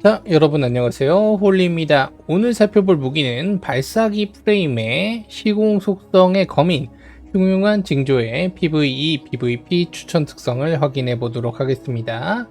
자, 여러분 안녕하세요. 홀리입니다. 오늘 살펴볼 무기는 발사기 프레임의 시공 속성의 검인, 흉흉한 징조의 PVE, PVP 추천 특성을 확인해 보도록 하겠습니다.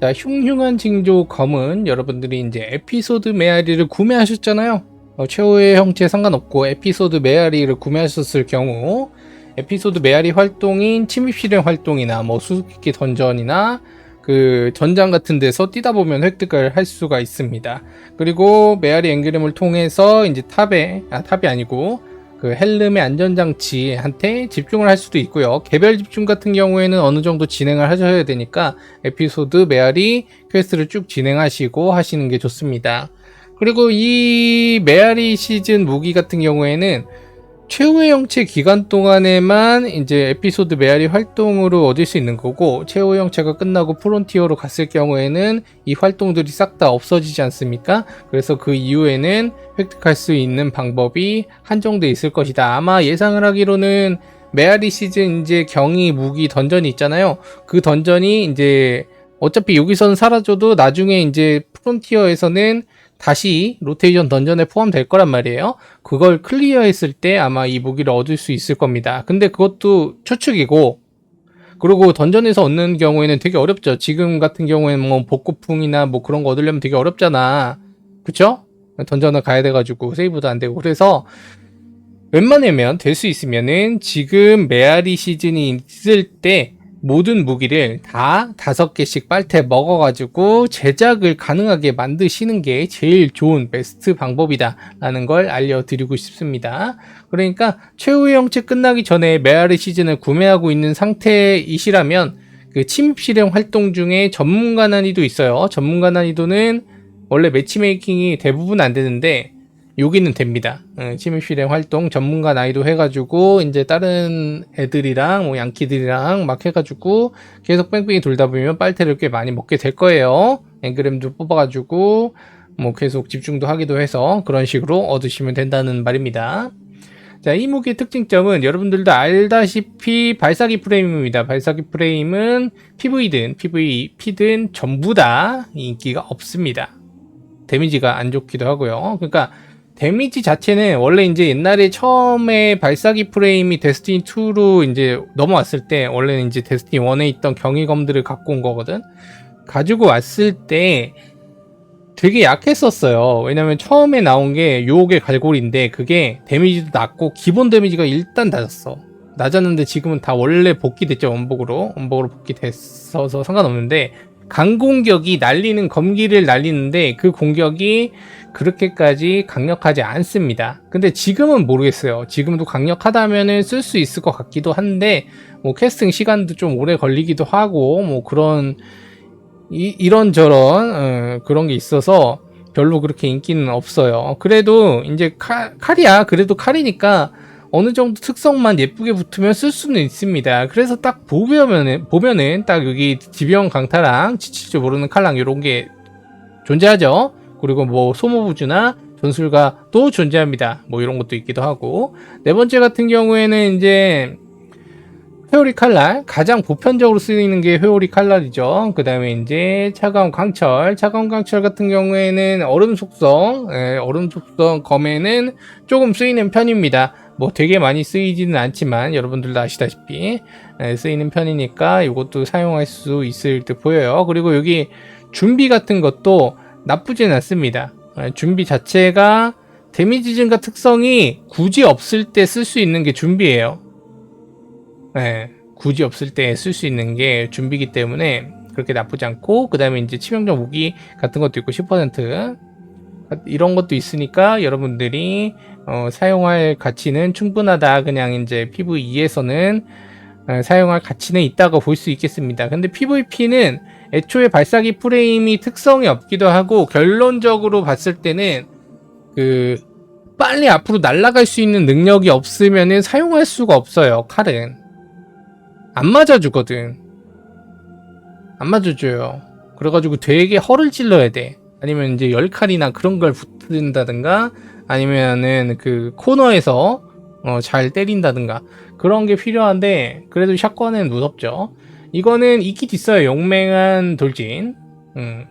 자, 흉흉한 징조 검은 여러분들이 이제 에피소드 메아리를 구매하셨잖아요. 어, 최후의 형체 상관없고 에피소드 메아리를 구매하셨을 경우 에피소드 메아리 활동인 침입 실행 활동이나 뭐 수수께끼 던전이나 그 전장 같은 데서 뛰다 보면 획득을 할 수가 있습니다. 그리고 메아리 앵그램을 통해서 이제 탑에 아 탑이 아니고 그 헬름의 안전장치한테 집중을 할 수도 있고요. 개별 집중 같은 경우에는 어느 정도 진행을 하셔야 되니까 에피소드 메아리 퀘스트를 쭉 진행하시고 하시는 게 좋습니다. 그리고 이 메아리 시즌 무기 같은 경우에는 최후의 형체 기간 동안에만 이제 에피소드 메아리 활동으로 얻을 수 있는 거고 최후의 형체가 끝나고 프론티어로 갔을 경우에는 이 활동들이 싹 다 없어지지 않습니까? 그래서 그 이후에는 획득할 수 있는 방법이 한정돼 있을 것이다. 아마 예상을 하기로는 메아리 시즌 이제 경이 무기 던전이 있잖아요. 그 던전이 이제 어차피 여기서는 사라져도 나중에 이제 프론티어에서는 다시 로테이션 던전에 포함될 거란 말이에요. 그걸 클리어했을 때 아마 이 무기를 얻을 수 있을 겁니다. 근데 그것도 추측이고, 그리고 던전에서 얻는 경우에는 되게 어렵죠. 지금 같은 경우에는 뭐 복고풍이나 뭐 그런 거 얻으려면 되게 어렵잖아. 그쵸? 던전을 가야 돼가지고 세이브도 안 되고. 그래서 웬만하면 될 수 있으면은 지금 메아리 시즌이 있을 때 모든 무기를 다 다섯 개씩 빨대 먹어가지고 제작을 가능하게 만드시는 게 제일 좋은 베스트 방법이다 라는 걸 알려드리고 싶습니다. 그러니까 최후의 형체 끝나기 전에 메아리 시즌을 구매하고 있는 상태이시라면 그 침입 실행 활동 중에 전문가 난이도 있어요. 전문가 난이도는 원래 매치메이킹이 대부분 안 되는데 여기는 됩니다. 어, 침입 실행 활동 전문가 나이도 해가지고 이제 다른 애들이랑 뭐 양키들이랑 막 해가지고 계속 뺑뺑이 돌다 보면 빨대를 꽤 많이 먹게 될 거예요. 앵그램도 뽑아가지고 뭐 계속 집중도 하기도 해서 그런 식으로 얻으시면 된다는 말입니다. 자, 이 무기의 특징점은 여러분들도 알다시피 발사기 프레임입니다. 발사기 프레임은 PV든 PVP든 전부 다 인기가 없습니다. 데미지가 안 좋기도 하고요. 그러니까 데미지 자체는 원래 이제 옛날에 처음에 발사기 프레임이 데스티니 2로 이제 넘어왔을 때 원래는 이제 데스티니 1에 있던 경위검들을 갖고 온 거거든. 가지고 왔을 때 되게 약했었어요. 왜냐면 처음에 나온 게 요게 갈고리인데 그게 데미지도 낮고 기본 데미지가 일단 낮았어. 낮았는데 지금은 다 원래 복귀됐죠 원복으로 원복으로 복귀됐어서 상관없는데 강공격이 날리는 검기를 날리는데 그 공격이 그렇게까지 강력하지 않습니다. 근데 지금은 모르겠어요. 지금도 강력하다면은 쓸 수 있을 것 같기도 한데 뭐 캐스팅 시간도 좀 오래 걸리기도 하고 뭐 그런 이, 이런저런 어, 그런 게 있어서 별로 그렇게 인기는 없어요. 그래도 이제 칼, 칼이야. 그래도 칼이니까 어느 정도 특성만 예쁘게 붙으면 쓸 수는 있습니다. 그래서 딱 보면은, 보면은 딱 여기 지병 강타랑 지칠 줄 모르는 칼랑 이런 게 존재하죠. 그리고 뭐 소모부주나 전술가 또 존재합니다. 뭐 이런 것도 있기도 하고. 네 번째 같은 경우에는 이제 회오리 칼날 가장 보편적으로 쓰이는 게 회오리 칼날이죠. 그 다음에 이제 차가운 강철 차가운 강철 같은 경우에는 얼음 속성 예, 얼음 속성 검에는 조금 쓰이는 편입니다. 뭐 되게 많이 쓰이지는 않지만 여러분들도 아시다시피 예, 쓰이는 편이니까 이것도 사용할 수 있을 듯 보여요. 그리고 여기 준비 같은 것도 나쁘진 않습니다. 예, 준비 자체가 데미지 증가 특성이 굳이 없을 때 쓸 수 있는 게 준비예요. 네, 굳이 없을 때 쓸 수 있는 게 준비기 때문에 그렇게 나쁘지 않고 그 다음에 이제 치명적 무기 같은 것도 있고 10% 이런 것도 있으니까 여러분들이 어, 사용할 가치는 충분하다 그냥 이제 PVE에서는 어, 사용할 가치는 있다고 볼 수 있겠습니다. 근데 PVP는 애초에 발사기 프레임이 특성이 없기도 하고 결론적으로 봤을 때는 그 빨리 앞으로 날아갈 수 있는 능력이 없으면은 사용할 수가 없어요. 칼은 안 맞아주거든. 안 맞아줘요. 그래가지고 되게 허를 찔러야 돼. 아니면 이제 열 칼이나 그런 걸 붙는다든가 아니면은 그 코너에서 어, 잘 때린다든가 그런 게 필요한데 그래도 샷건은 무섭죠. 이거는 이킷 있어요. 용맹한 돌진. 음.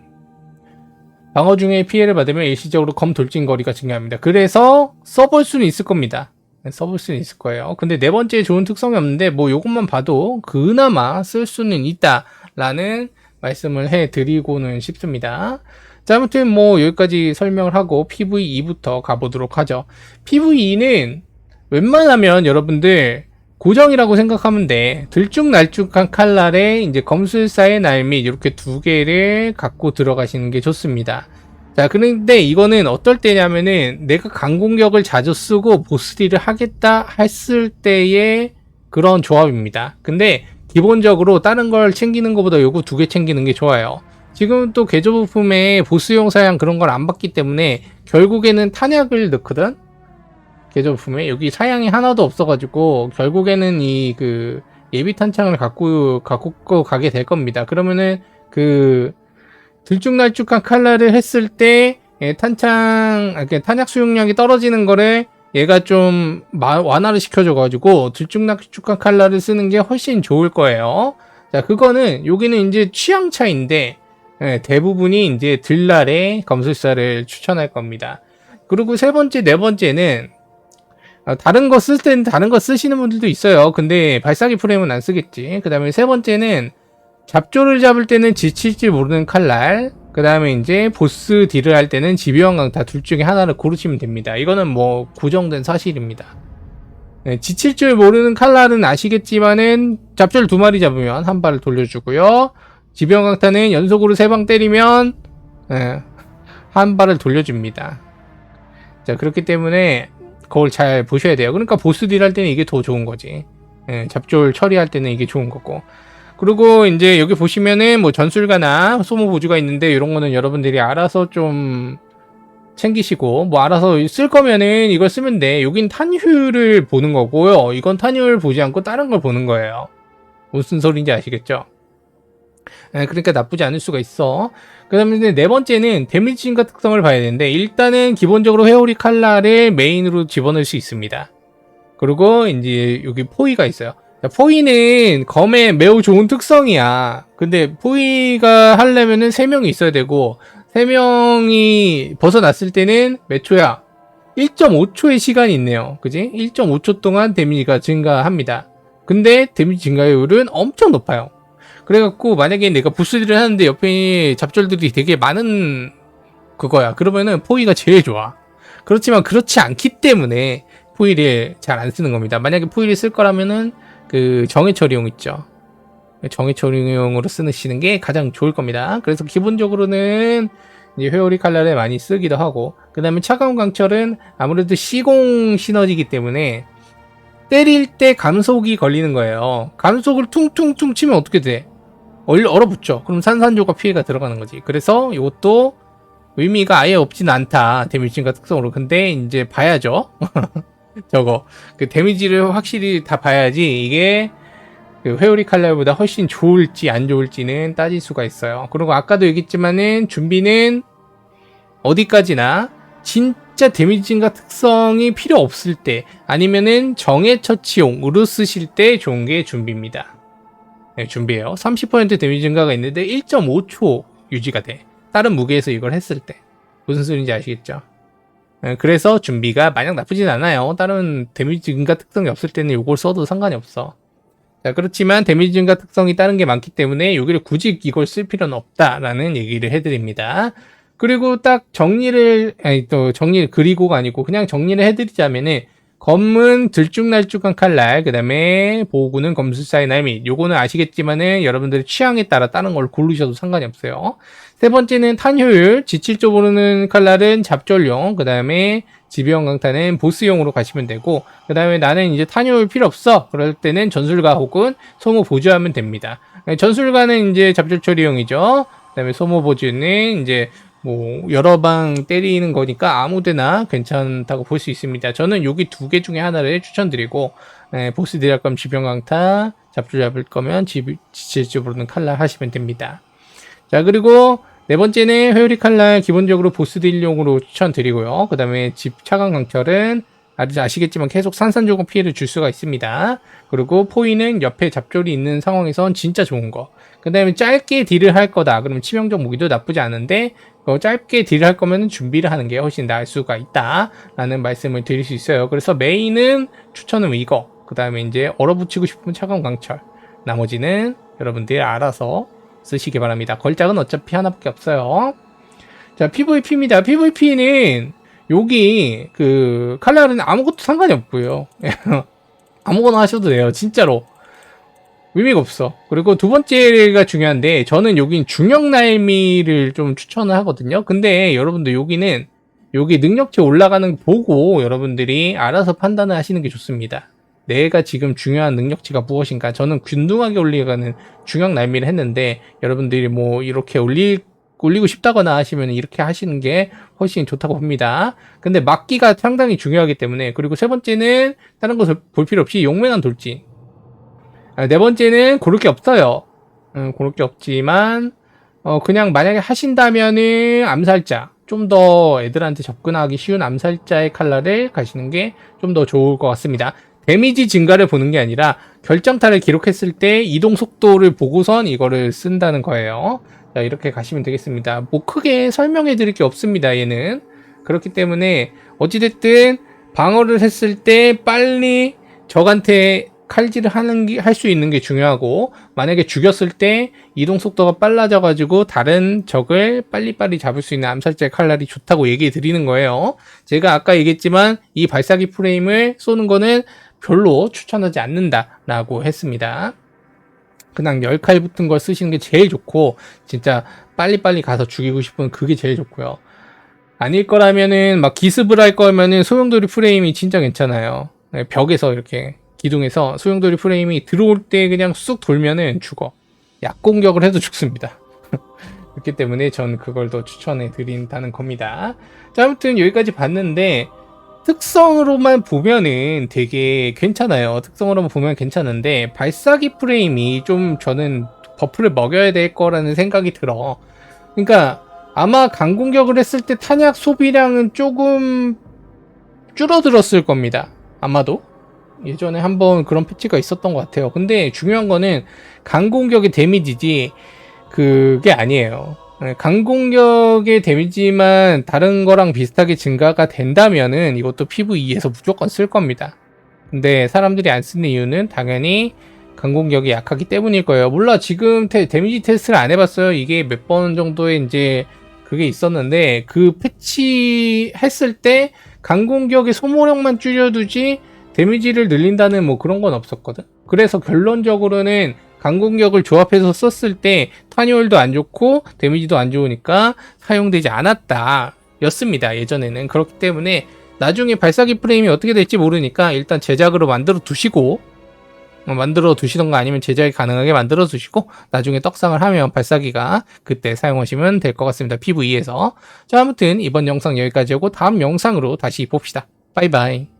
방어 중에 피해를 받으면 일시적으로 검 돌진 거리가 증가합니다. 그래서 써볼 수는 있을 겁니다. 네, 써볼 수는 있을 거예요. 근데 네 번째 좋은 특성이 없는데 뭐 요것만 봐도 그나마 쓸 수는 있다라는 말씀을 해드리고는 싶습니다. 자, 아무튼 뭐 여기까지 설명을 하고 PVE부터 가보도록 하죠. PVE는 웬만하면 여러분들 고정이라고 생각하면 돼. 들쭉날쭉한 칼날에 이제 검술사의 날밑 이렇게 두 개를 갖고 들어가시는 게 좋습니다. 자, 그런데 이거는 어떨 때냐면은 내가 강공격을 자주 쓰고 보스딜을 하겠다 했을 때의 그런 조합입니다. 근데 기본적으로 다른 걸 챙기는 것보다 요거 두 개 챙기는 게 좋아요. 지금 또 개조 부품에 보스용 사양 그런 걸 안 받기 때문에 결국에는 탄약을 넣거든? 개조 부품에 여기 사양이 하나도 없어가지고 결국에는 이 그 예비 탄창을 갖고 갖고 가게 될 겁니다. 그러면은 그 들쭉날쭉한 칼날을 했을 때 예, 탄창 아, 그 탄약 수용량이 떨어지는 거를 얘가 좀 마- 완화를 시켜줘가지고 들쭉날쭉한 칼날을 쓰는 게 훨씬 좋을 거예요. 자, 그거는 여기는 이제 취향 차인데 예, 대부분이 이제 들날의 검술사를 추천할 겁니다. 그리고 세 번째, 네 번째는 어, 다른 거쓸 때는 다른 거 쓰시는 분들도 있어요. 근데 발사기 프레임은 안 쓰겠지. 그 다음에 세 번째는 잡조를 잡을 때는 지칠지 모르는 칼날. 그 다음에 이제 보스 딜을 할 때는 지배왕 강타 둘 중에 하나를 고르시면 됩니다. 이거는 뭐 고정된 사실입니다. 네, 지칠 줄 모르는 칼날은 아시겠지만은 잡조를 두 마리 잡으면 한 발을 돌려주고요. 지배왕 강타는 연속으로 세방 때리면 예, 한 발을 돌려줍니다. 자 그렇기 때문에 그걸 잘 보셔야 돼요. 그러니까 보스 딜 할 때는 이게 더 좋은 거지. 예, 잡졸 처리할 때는 이게 좋은 거고. 그리고 이제 여기 보시면은 뭐 전술가나 소모 보주가 있는데 이런 거는 여러분들이 알아서 좀 챙기시고 뭐 알아서 쓸 거면은 이걸 쓰면 돼. 여긴 탄휴를 보는 거고요. 이건 탄휴를 보지 않고 다른 걸 보는 거예요. 무슨 소리인지 아시겠죠? 예, 그러니까 나쁘지 않을 수가 있어. 그 다음에 네 번째는 데미지 증가 특성을 봐야 되는데 일단은 기본적으로 회오리 칼날을 메인으로 집어넣을 수 있습니다. 그리고 이제 여기 포위가 있어요. 자, 포위는 검에 매우 좋은 특성이야. 근데 포위가 하려면은 3명이 있어야 되고 3명이 벗어났을 때는 몇 초야? 1.5초의 시간이 있네요. 그지? 1.5초 동안 데미지가 증가합니다. 근데 데미지 증가율은 엄청 높아요. 그래갖고 만약에 내가 부스딜을 하는데 옆에 잡절들이 되게 많은 그거야. 그러면은 포위가 제일 좋아. 그렇지만 그렇지 않기 때문에 포위를 잘 안 쓰는 겁니다. 만약에 포위를 쓸 거라면은 그 정해 처리용 있죠. 정해 처리용으로 쓰시는 게 가장 좋을 겁니다. 그래서 기본적으로는 이제 회오리 칼날을 많이 쓰기도 하고 그 다음에 차가운 강철은 아무래도 시공 시너지기 때문에 때릴 때 감속이 걸리는 거예요. 감속을 퉁퉁퉁 치면 어떻게 돼? 얼, 얼어붙죠. 그럼 산산조각 피해가 들어가는 거지. 그래서 이것도 의미가 아예 없진 않다. 데미지인가 특성으로. 근데 이제 봐야죠. 저거. 그 데미지를 확실히 다 봐야지 이게 그 회오리 칼날보다 훨씬 좋을지 안 좋을지는 따질 수가 있어요. 그리고 아까도 얘기했지만은 준비는 어디까지나 진짜 데미지 증가 특성이 필요 없을 때 아니면은 정예 처치용으로 쓰실 때 좋은 게 준비입니다. 네, 준비해요. 30% 데미지 증가가 있는데 1.5초 유지가 돼. 다른 무게에서 이걸 했을 때. 무슨 소리인지 아시겠죠? 네, 그래서 준비가 마냥 나쁘진 않아요. 다른 데미지 증가 특성이 없을 때는 이걸 써도 상관이 없어. 자, 그렇지만 데미지 증가 특성이 다른 게 많기 때문에 여기를 굳이 이걸 쓸 필요는 없다라는 얘기를 해드립니다. 그리고 딱 정리를, 아니 또 정리를 그리고가 아니고 그냥 정리를 해드리자면은 검은 들쭉날쭉한 칼날, 그 다음에 보호구는 검술사의 날밑. 요거는 아시겠지만은 여러분들의 취향에 따라 다른 걸 고르셔도 상관이 없어요. 세 번째는 탄효율, 지칠 줄 모르는 칼날은 잡졸용, 그 다음에 지배형 강타는 보스용으로 가시면 되고, 그 다음에 나는 이제 탄효율 필요 없어. 그럴 때는 전술가 혹은 소모 보조하면 됩니다. 전술가는 이제 잡졸 처리용이죠. 그 다음에 소모 보조는 이제 뭐 여러 방 때리는 거니까 아무데나 괜찮다고 볼 수 있습니다. 저는 여기 두 개 중에 하나를 추천드리고 에, 보스 딜할 거면 지병 강타, 잡주 잡을 거면 지, 지질주 부르는 칼날 하시면 됩니다. 자 그리고 네 번째는 회오리 칼날 기본적으로 보스 딜용으로 추천드리고요. 그 다음에 집 차강 강철은 아주 아시겠지만 계속 산산조각 피해를 줄 수가 있습니다. 그리고 포위는 옆에 잡졸이 있는 상황에선 진짜 좋은 거. 그 다음에 짧게 딜을 할 거다. 그러면 치명적 무기도 나쁘지 않은데 어, 짧게 딜을 할 거면 준비를 하는 게 훨씬 나을 수가 있다 라는 말씀을 드릴 수 있어요. 그래서 메인은 추천은 이거. 그 다음에 이제 얼어붙이고 싶으면 차가운 강철. 나머지는 여러분들이 알아서 쓰시기 바랍니다. 걸작은 어차피 하나밖에 없어요. 자, PVP입니다. PVP는 여기 그 칼날은 아무것도 상관이 없고요. 아무거나 하셔도 돼요. 진짜로. 의미가 없어. 그리고 두 번째가 중요한데 저는 여긴 중형 날미를 좀 추천을 하거든요. 근데 여러분들 여기는 여기 능력치 올라가는 거 보고 여러분들이 알아서 판단을 하시는 게 좋습니다. 내가 지금 중요한 능력치가 무엇인가? 저는 균등하게 올리가는 중형 날미를 했는데 여러분들이 뭐 이렇게 올리 올리고 싶다거나 하시면 이렇게 하시는 게 훨씬 좋다고 봅니다. 근데 막기가 상당히 중요하기 때문에 그리고 세 번째는 다른 것을 볼 필요 없이 용맹한 돌진. 아, 네 번째는 고를 게 없어요. 음, 고를 게 없지만 어, 그냥 만약에 하신다면은 암살자 좀 더 애들한테 접근하기 쉬운 암살자의 칼날을 가시는 게 좀 더 좋을 것 같습니다. 데미지 증가를 보는 게 아니라 결정타를 기록했을 때 이동 속도를 보고선 이거를 쓴다는 거예요. 자, 이렇게 가시면 되겠습니다. 뭐 크게 설명해 드릴 게 없습니다. 얘는. 그렇기 때문에 어찌됐든 방어를 했을 때 빨리 적한테 칼질을 하는 게 할 수 있는 게 중요하고 만약에 죽였을 때 이동 속도가 빨라져 가지고 다른 적을 빨리빨리 잡을 수 있는 암살자의 칼날이 좋다고 얘기해 드리는 거예요. 제가 아까 얘기했지만 이 발사기 프레임을 쏘는 거는 별로 추천하지 않는다라고 했습니다. 그냥 10칼 붙은 걸 쓰시는 게 제일 좋고 진짜 빨리빨리 가서 죽이고 싶으면 그게 제일 좋고요. 아닐 거라면은 막 기습을 할 거면은 소용돌이 프레임이 진짜 괜찮아요. 네, 벽에서 이렇게 기둥에서 소용돌이 프레임이 들어올 때 그냥 쑥 돌면은 죽어. 약 공격을 해도 죽습니다. 그렇기 때문에 전 그걸 더 추천해 드린다는 겁니다. 자, 아무튼 여기까지 봤는데 특성으로만 보면은 되게 괜찮아요. 특성으로만 보면 괜찮은데 발사기 프레임이 좀 저는 버프를 먹여야 될 거라는 생각이 들어. 그러니까 아마 강공격을 했을 때 탄약 소비량은 조금 줄어들었을 겁니다. 아마도. 예전에 한번 그런 패치가 있었던 것 같아요. 근데 중요한 거는 강공격의 데미지지 그게 아니에요. 네, 강공격의 데미지만 다른 거랑 비슷하게 증가가 된다면은 이것도 PVE에서 무조건 쓸 겁니다. 근데 사람들이 안 쓰는 이유는 당연히 강공격이 약하기 때문일 거예요. 몰라 지금 테, 데미지 테스트를 안 해봤어요. 이게 몇 번 정도의 이제 그게 있었는데 그 패치 했을 때 강공격의 소모력만 줄여두지 데미지를 늘린다는 뭐 그런 건 없었거든. 그래서 결론적으로는 강공격을 조합해서 썼을 때 탄효율도 안 좋고 데미지도 안 좋으니까 사용되지 않았다 였습니다 예전에는. 그렇기 때문에 나중에 발사기 프레임이 어떻게 될지 모르니까 일단 제작으로 만들어 두시고 어, 만들어 두시던가 아니면 제작이 가능하게 만들어 두시고 나중에 떡상을 하면 발사기가 그때 사용하시면 될 것 같습니다 PVE에서. 자 아무튼 이번 영상 여기까지고 다음 영상으로 다시 봅시다. 바이바이